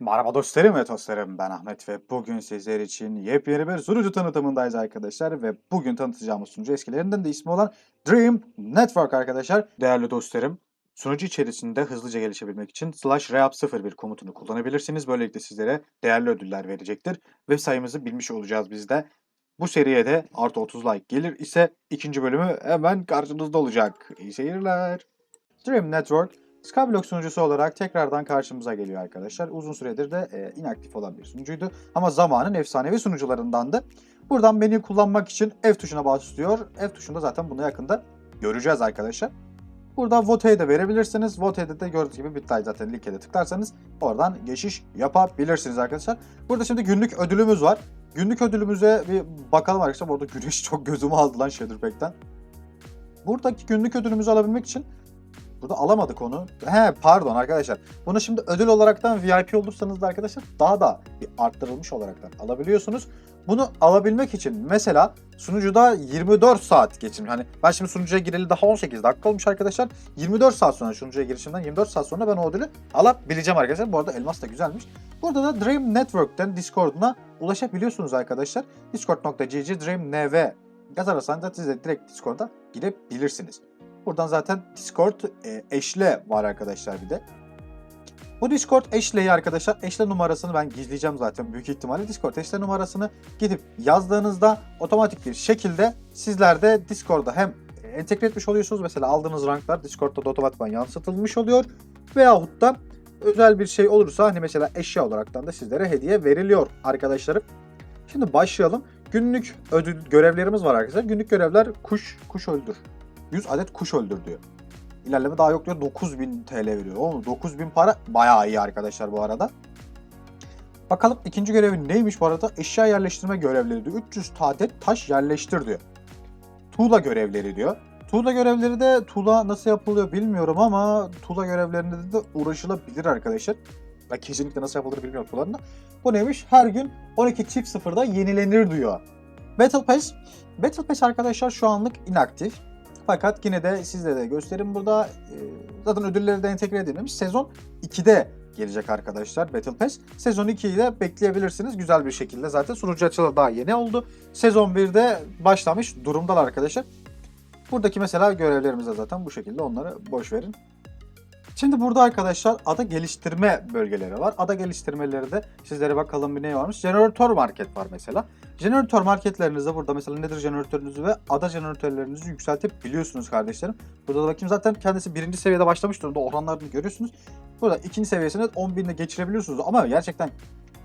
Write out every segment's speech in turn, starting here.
Merhaba dostlarım ve dostlarım ben Ahmet ve bugün sizler için yepyeni bir sunucu tanıtımındayız arkadaşlar ve bugün tanıtacağımız sunucu eskilerinden de ismi olan Dream Network arkadaşlar. Değerli dostlarım sunucu içerisinde hızlıca gelişebilmek için slash reap 01 komutunu kullanabilirsiniz. Böylelikle sizlere değerli ödüller verecektir ve sayımızı bilmiş olacağız biz de. Bu seriye de artı 30 like gelir ise ikinci bölümü hemen karşınızda olacak. İyi seyirler. Dream Network Skyblock sunucusu olarak tekrardan karşımıza geliyor arkadaşlar. Uzun süredir de e, inaktif olan bir sunucuydu. Ama zamanın efsanevi sunucularındandı. Buradan menü kullanmak için F tuşuna basıyor. F tuşunda zaten bunu yakında göreceğiz arkadaşlar. Burada vote'ye de verebilirsiniz. Vote'de de gördüğünüz gibi Bitly zaten linke de tıklarsanız oradan geçiş yapabilirsiniz arkadaşlar. Burada şimdi günlük ödülümüz var. Günlük ödülümüze bir bakalım arkadaşlar. Bu arada güneş çok gözümü aldı lan Shadowpack'ten. Buradaki günlük ödülümüzü alabilmek için Burada alamadık onu. He pardon arkadaşlar. Bunu şimdi ödül olaraktan VIP olursanız da arkadaşlar daha da bir arttırılmış olaraktan alabiliyorsunuz. Bunu alabilmek için mesela sunucuda 24 saat geçim. Hani ben şimdi sunucuya gireli daha 18 dakika olmuş arkadaşlar. 24 saat sonra sunucuya girişimden 24 saat sonra ben o ödülü alabileceğim arkadaşlar. Bu arada elmas da güzelmiş. Burada da Dream Network'ten Discord'una ulaşabiliyorsunuz arkadaşlar. Discord.gg Dream NV yazarsanız da siz de direkt Discord'a girebilirsiniz. Buradan zaten Discord e, eşle var arkadaşlar bir de. Bu Discord eşleyi arkadaşlar eşle numarasını ben gizleyeceğim zaten büyük ihtimalle. Discord eşle numarasını gidip yazdığınızda otomatik bir şekilde sizler de Discord'da hem entegre etmiş oluyorsunuz. Mesela aldığınız ranklar Discord'da da otomatikman yansıtılmış oluyor. Veyahut da özel bir şey olursa hani mesela eşya olaraktan da sizlere hediye veriliyor arkadaşlarım. Şimdi başlayalım. Günlük ödül görevlerimiz var arkadaşlar. Günlük görevler kuş, kuş öldür. 100 adet kuş öldür diyor. İlerleme daha yok diyor. 9000 TL veriyor. Oğlum 9000 para bayağı iyi arkadaşlar bu arada. Bakalım ikinci görevin neymiş bu arada? Eşya yerleştirme görevleri diyor. 300 adet taş yerleştir diyor. Tuğla görevleri diyor. Tuğla görevleri de tuğla nasıl yapılıyor bilmiyorum ama tuğla görevlerinde de uğraşılabilir arkadaşlar. Ben kesinlikle nasıl yapılır bilmiyorum tuğlarında. Bu neymiş? Her gün 12 çift sıfırda yenilenir diyor. Battle Pass. Battle Pass arkadaşlar şu anlık inaktif. Fakat yine de sizlere de göstereyim burada. Ee, zaten ödülleri de entegre edilmemiş. Sezon 2'de gelecek arkadaşlar Battle Pass. Sezon 2'yi de bekleyebilirsiniz güzel bir şekilde. Zaten sunucu açılı daha yeni oldu. Sezon 1'de başlamış durumdalar arkadaşlar. Buradaki mesela görevlerimiz de zaten bu şekilde onları boş verin. Şimdi burada arkadaşlar ada geliştirme bölgeleri var. Ada geliştirmeleri de sizlere bakalım bir ne varmış. Jeneratör market var mesela. Jeneratör marketlerinizde burada mesela nedir jeneratörünüzü ve ada jeneratörlerinizi yükseltebiliyorsunuz kardeşlerim. Burada da bakayım zaten kendisi birinci seviyede başlamış durumda oranlarını görüyorsunuz. Burada ikinci seviyesini 10 binle geçirebiliyorsunuz ama gerçekten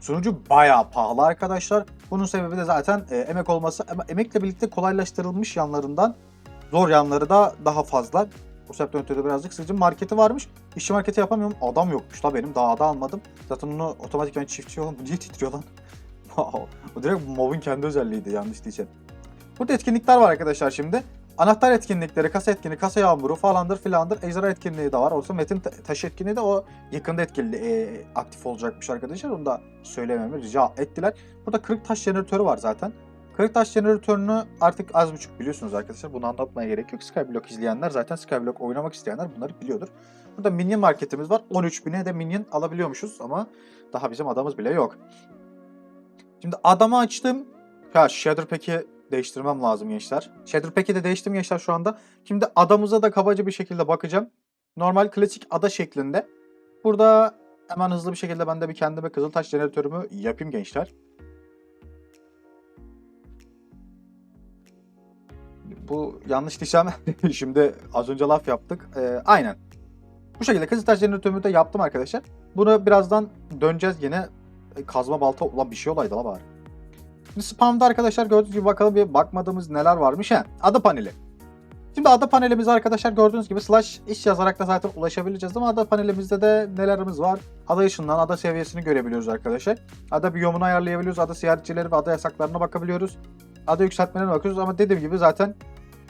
sunucu bayağı pahalı arkadaşlar. Bunun sebebi de zaten e, emek olması ama emekle birlikte kolaylaştırılmış yanlarından zor yanları da daha fazla. Sebepten ötürü birazcık sıkıcı marketi varmış. İşçi marketi yapamıyorum. Adam yokmuş la benim. Daha da almadım. Zaten onu otomatikman çiftçi olan bu niye titriyor lan? Bu direkt mob'un kendi özelliğiydi yanlış diyeceğim. Burada etkinlikler var arkadaşlar şimdi. Anahtar etkinlikleri, kasa etkinliği, kasa yağmuru falandır filandır. Ejderha etkinliği de var. Olsa metin ta- taşı etkinliği de o yakında etkili e, aktif olacakmış arkadaşlar. Onu da söylememi rica ettiler. Burada kırık taş jeneratörü var zaten. Kırık taş jeneratörünü artık az buçuk biliyorsunuz arkadaşlar. Bunu anlatmaya gerek yok. Skyblock izleyenler zaten Skyblock oynamak isteyenler bunları biliyordur. Burada minion marketimiz var. 13.000'e de minion alabiliyormuşuz ama daha bizim adamız bile yok. Şimdi adamı açtım. Ya Shader Pack'i değiştirmem lazım gençler. Shader Pack'i de değiştim gençler şu anda. Şimdi adamıza da kabaca bir şekilde bakacağım. Normal klasik ada şeklinde. Burada hemen hızlı bir şekilde ben de bir kendime kızıltaş jeneratörümü yapayım gençler. Bu yanlış diyeceğim. Şimdi az önce laf yaptık. Ee, aynen. Bu şekilde kızıltaş jeneratörümü de yaptım arkadaşlar. Bunu birazdan döneceğiz yine. E, Kazma balta ulan bir şey olaydı la bari. Şimdi spamda arkadaşlar gördüğünüz gibi bakalım bir bakmadığımız neler varmış. He, ada paneli. Şimdi ada panelimiz arkadaşlar gördüğünüz gibi slash iş yazarak da zaten ulaşabileceğiz ama ada panelimizde de nelerimiz var? Ada ışığından ada seviyesini görebiliyoruz arkadaşlar. Ada biyomunu ayarlayabiliyoruz. Ada ziyaretçileri ve ada yasaklarına bakabiliyoruz. Ada yükseltmelerine bakıyoruz ama dediğim gibi zaten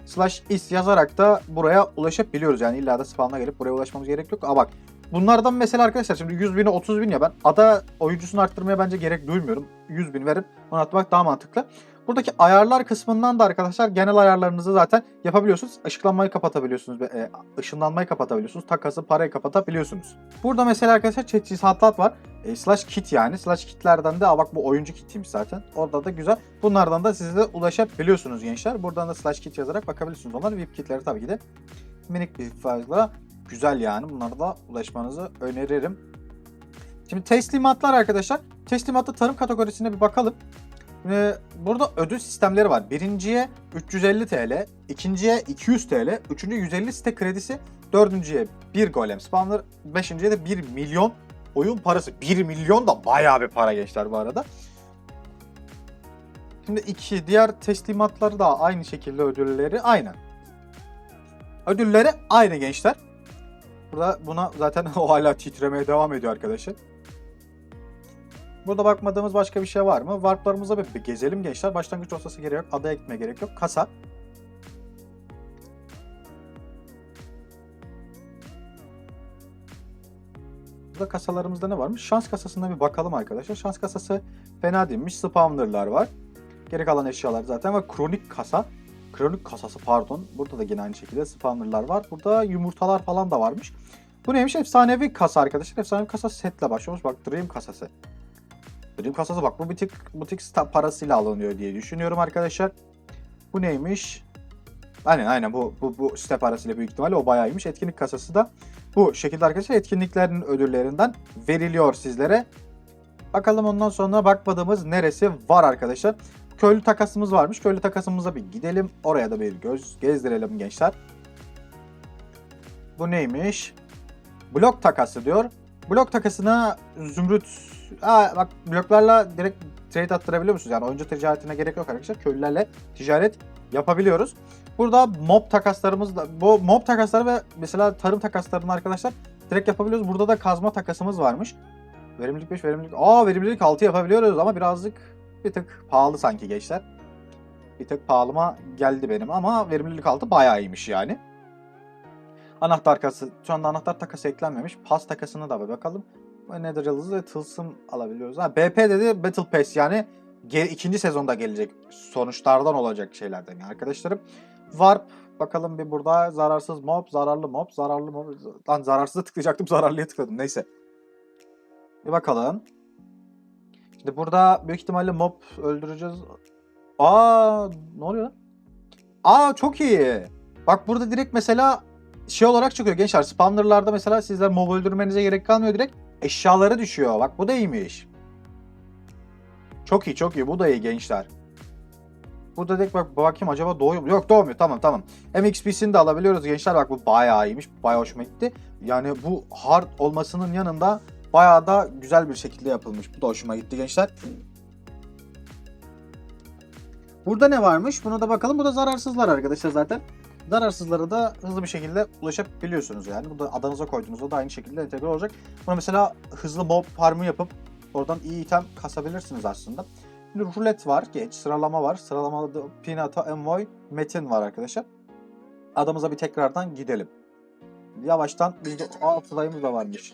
slash is yazarak da buraya ulaşabiliyoruz. Yani illa da spamla gelip buraya ulaşmamız gerek yok. Aa bak bunlardan mesela arkadaşlar şimdi 100 bine 30 bin ya ben ada oyuncusunu arttırmaya bence gerek duymuyorum. 100 bin verip onu atmak daha mantıklı. Buradaki ayarlar kısmından da arkadaşlar genel ayarlarınızı zaten yapabiliyorsunuz. Işıklanmayı kapatabiliyorsunuz. E, ışınlanmayı kapatabiliyorsunuz. Takası, parayı kapatabiliyorsunuz. Burada mesela arkadaşlar teçhizatlar var. E, slash kit yani. Slash kitlerden de bak bu oyuncu kitiymiş zaten. Orada da güzel. Bunlardan da siz de ulaşabiliyorsunuz gençler. Buradan da slash kit yazarak bakabilirsiniz. Onlar VIP kitleri tabii ki de minik bir fazla güzel yani. Bunlara da ulaşmanızı öneririm. Şimdi teslimatlar arkadaşlar. Teslimatta tarım kategorisine bir bakalım. Ee, burada ödül sistemleri var. Birinciye 350 TL, ikinciye 200 TL, üçüncüye 150 site kredisi, dördüncüye 1 golem spawner, beşinciye de 1 milyon oyun parası. 1 milyon da bayağı bir para gençler bu arada. Şimdi iki diğer teslimatları da aynı şekilde ödülleri aynı. Ödülleri aynı gençler. Burada buna zaten o hala titremeye devam ediyor arkadaşlar. Burada bakmadığımız başka bir şey var mı? Warplarımıza bir, bir gezelim gençler. Başlangıç dosyası gerek yok. Adaya gitmeye gerek yok. Kasa. Burada kasalarımızda ne varmış? Şans kasasına bir bakalım arkadaşlar. Şans kasası fena değilmiş. Spawnerlar var. Geri kalan eşyalar zaten var. Kronik kasa. Kronik kasası pardon. Burada da yine aynı şekilde spawnerlar var. Burada yumurtalar falan da varmış. Bu neymiş? Efsanevi kasa arkadaşlar. Efsanevi kasa setle başlıyormuş. Bak Dream kasası. Dream kasası bak bu bir tık, bu parasıyla alınıyor diye düşünüyorum arkadaşlar. Bu neymiş? Aynen aynen bu, bu, bu site parasıyla büyük ihtimalle o bayağıymış. Etkinlik kasası da bu şekilde arkadaşlar etkinliklerin ödüllerinden veriliyor sizlere. Bakalım ondan sonra bakmadığımız neresi var arkadaşlar. Köylü takasımız varmış. Köylü takasımıza bir gidelim. Oraya da bir göz gezdirelim gençler. Bu neymiş? Blok takası diyor. Blok takasına zümrüt Aa, bak bloklarla direkt trade attırabiliyor musunuz? Yani oyuncu ticaretine gerek yok arkadaşlar. Köylülerle ticaret yapabiliyoruz. Burada mob takaslarımız da bu mob takasları ve mesela tarım takaslarını arkadaşlar direkt yapabiliyoruz. Burada da kazma takasımız varmış. Verimlilik 5, verimlilik... Aa verimlilik 6 yapabiliyoruz ama birazcık bir tık pahalı sanki gençler. Bir tık pahalıma geldi benim ama verimlilik 6 bayağı iyiymiş yani. Anahtar takası, şu anda anahtar takası eklenmemiş. Pas takasını da bir bakalım. Nether yıldızı ve tılsım alabiliyoruz. Ha, BP dedi Battle Pass yani ikinci sezonda gelecek sonuçlardan olacak şeylerden yani arkadaşlarım. Warp bakalım bir burada zararsız mob, zararlı mob, zararlı mob. Lan zararsıza tıklayacaktım zararlıya tıkladım neyse. Bir bakalım. Şimdi burada büyük ihtimalle mob öldüreceğiz. Aa ne oluyor lan? Aa çok iyi. Bak burada direkt mesela şey olarak çıkıyor gençler. Spawnerlarda mesela sizler mob öldürmenize gerek kalmıyor direkt. Eşyaları düşüyor. Bak bu da iyiymiş. Çok iyi çok iyi. Bu da iyi gençler. Burada direkt bak bakayım acaba doğuyor mu? Yok doğmuyor. Tamam tamam. MXP'sini de alabiliyoruz gençler. Bak bu bayağı iyiymiş. Bayağı hoşuma gitti. Yani bu hard olmasının yanında bayağı da güzel bir şekilde yapılmış. Bu da hoşuma gitti gençler. Burada ne varmış? Buna da bakalım. Bu da zararsızlar arkadaşlar zaten. Zararsızlara da hızlı bir şekilde ulaşabiliyorsunuz yani. Bu da adanıza koyduğunuzda da aynı şekilde entegre olacak. Buna mesela hızlı mob farmı yapıp oradan iyi item kasabilirsiniz aslında. Şimdi rulet var, geç, sıralama var. Sıralamada Pinata, Envoy, Metin var arkadaşlar. Adamıza bir tekrardan gidelim. Yavaştan bizde altılayımız da varmış.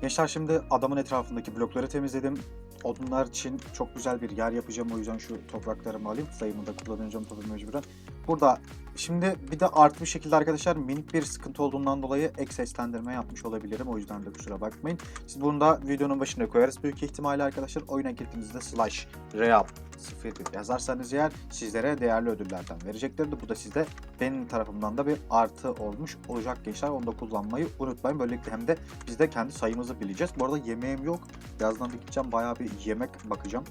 Gençler şimdi adamın etrafındaki blokları temizledim. Odunlar için çok güzel bir yer yapacağım. O yüzden şu topraklarımı alayım. Sayımı da kullanacağım tabii mecburen. Burada şimdi bir de artı bir şekilde arkadaşlar minik bir sıkıntı olduğundan dolayı ek seslendirme yapmış olabilirim. O yüzden de kusura bakmayın. Siz bunu da videonun başına koyarız büyük ihtimalle arkadaşlar. Oyuna girdiğinizde slash real 01 yazarsanız eğer sizlere değerli ödüllerden vereceklerdir. Bu da sizde benim tarafımdan da bir artı olmuş olacak gençler. Onu da kullanmayı unutmayın. Böylelikle hem de biz de kendi sayımızı bileceğiz. Bu arada yemeğim yok. Birazdan bir gideceğim bayağı bir yemek bakacağım.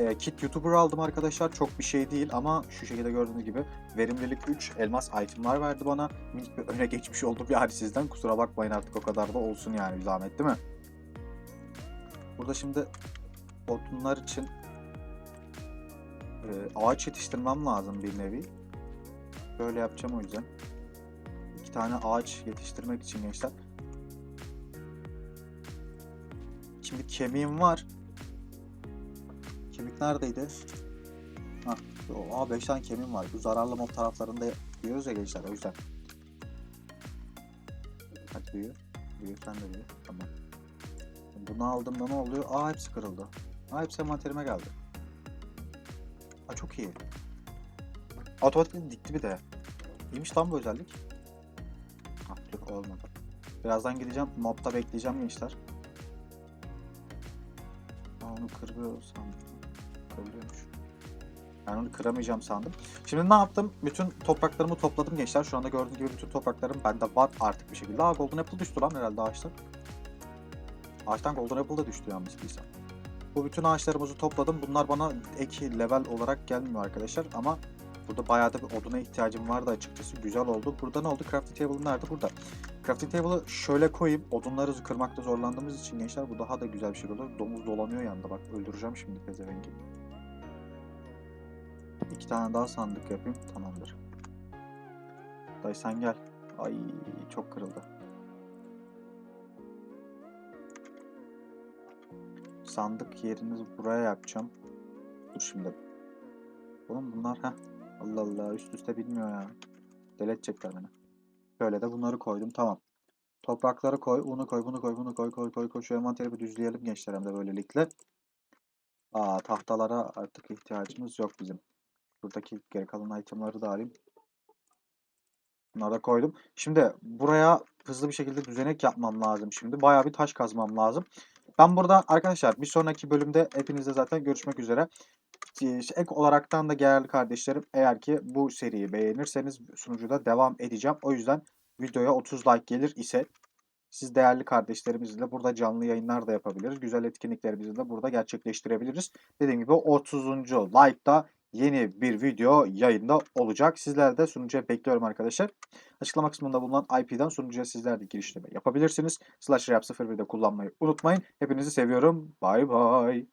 Ee, kit YouTuber aldım arkadaşlar. Çok bir şey değil ama şu şekilde gördüğünüz gibi verimlilik 3 elmas itemlar verdi bana. Minik bir öne geçmiş oldum yani sizden. Kusura bakmayın artık o kadar da olsun yani bir zahmet değil mi? Burada şimdi odunlar için e, ağaç yetiştirmem lazım bir nevi. Böyle yapacağım o yüzden. İki tane ağaç yetiştirmek için gençler. Şimdi kemiğim var. Kemik neredeydi? Ha, aa 5 tane kemiğim var. Bu zararlı mob taraflarında diyoruz ya gençler o yüzden. Hadi büyü. Büyü sen de büyü. Tamam. Bunu aldığımda ne oluyor? Aa hepsi kırıldı. Aa hepsi envanterime geldi. çok iyi. Otomatik dikti bir de. İyiymiş lan bu özellik. Ah dur olmadı. Birazdan gideceğim. Mobda bekleyeceğim gençler. Aa, onu kırıyor sandım. Kırılıyormuş. Ben onu kıramayacağım sandım. Şimdi ne yaptım? Bütün topraklarımı topladım gençler. Şu anda gördüğünüz gibi bütün topraklarım bende var artık bir şekilde. Aa Golden Apple düştü lan herhalde ağaçtan. Ağaçtan Golden Apple da düştü yanlış değilsem. Bu bütün ağaçlarımızı topladım. Bunlar bana ek level olarak gelmiyor arkadaşlar ama burada bayağı da bir oduna ihtiyacım vardı açıkçası. Güzel oldu. Burada ne oldu? Crafting table nerede? Burada. Crafting table'ı şöyle koyayım. Odunları kırmakta zorlandığımız için gençler bu daha da güzel bir şey olur. Domuz dolanıyor yanında bak. Öldüreceğim şimdi pezevengi. İki tane daha sandık yapayım. Tamamdır. Dayı sen gel. Ay çok kırıldı. Sandık yerini buraya yapacağım. Dur şimdi. Oğlum bunlar ha. Allah Allah üst üste bilmiyor ya. Deletecekler beni. Şöyle de bunları koydum tamam. Toprakları koy, unu koy, bunu koy, bunu koy, koy, koy, koy. Şu envanteri bir düzleyelim gençler hem de böylelikle. Aa tahtalara artık ihtiyacımız yok bizim. Buradaki geri kalan itemları da alayım. Bunları da koydum. Şimdi buraya hızlı bir şekilde düzenek yapmam lazım şimdi. Bayağı bir taş kazmam lazım. Ben burada arkadaşlar bir sonraki bölümde hepinizle zaten görüşmek üzere. Ee, Ek olaraktan da değerli kardeşlerim eğer ki bu seriyi beğenirseniz sunucuda devam edeceğim. O yüzden videoya 30 like gelir ise siz değerli kardeşlerimizle burada canlı yayınlar da yapabiliriz. Güzel etkinliklerimizi de burada gerçekleştirebiliriz. Dediğim gibi 30. like'da yeni bir video yayında olacak. Sizler de sunucuya bekliyorum arkadaşlar. Açıklama kısmında bulunan IP'den sunucuya sizler de girişleme yapabilirsiniz. Slasher Yap 01'de kullanmayı unutmayın. Hepinizi seviyorum. Bay bay.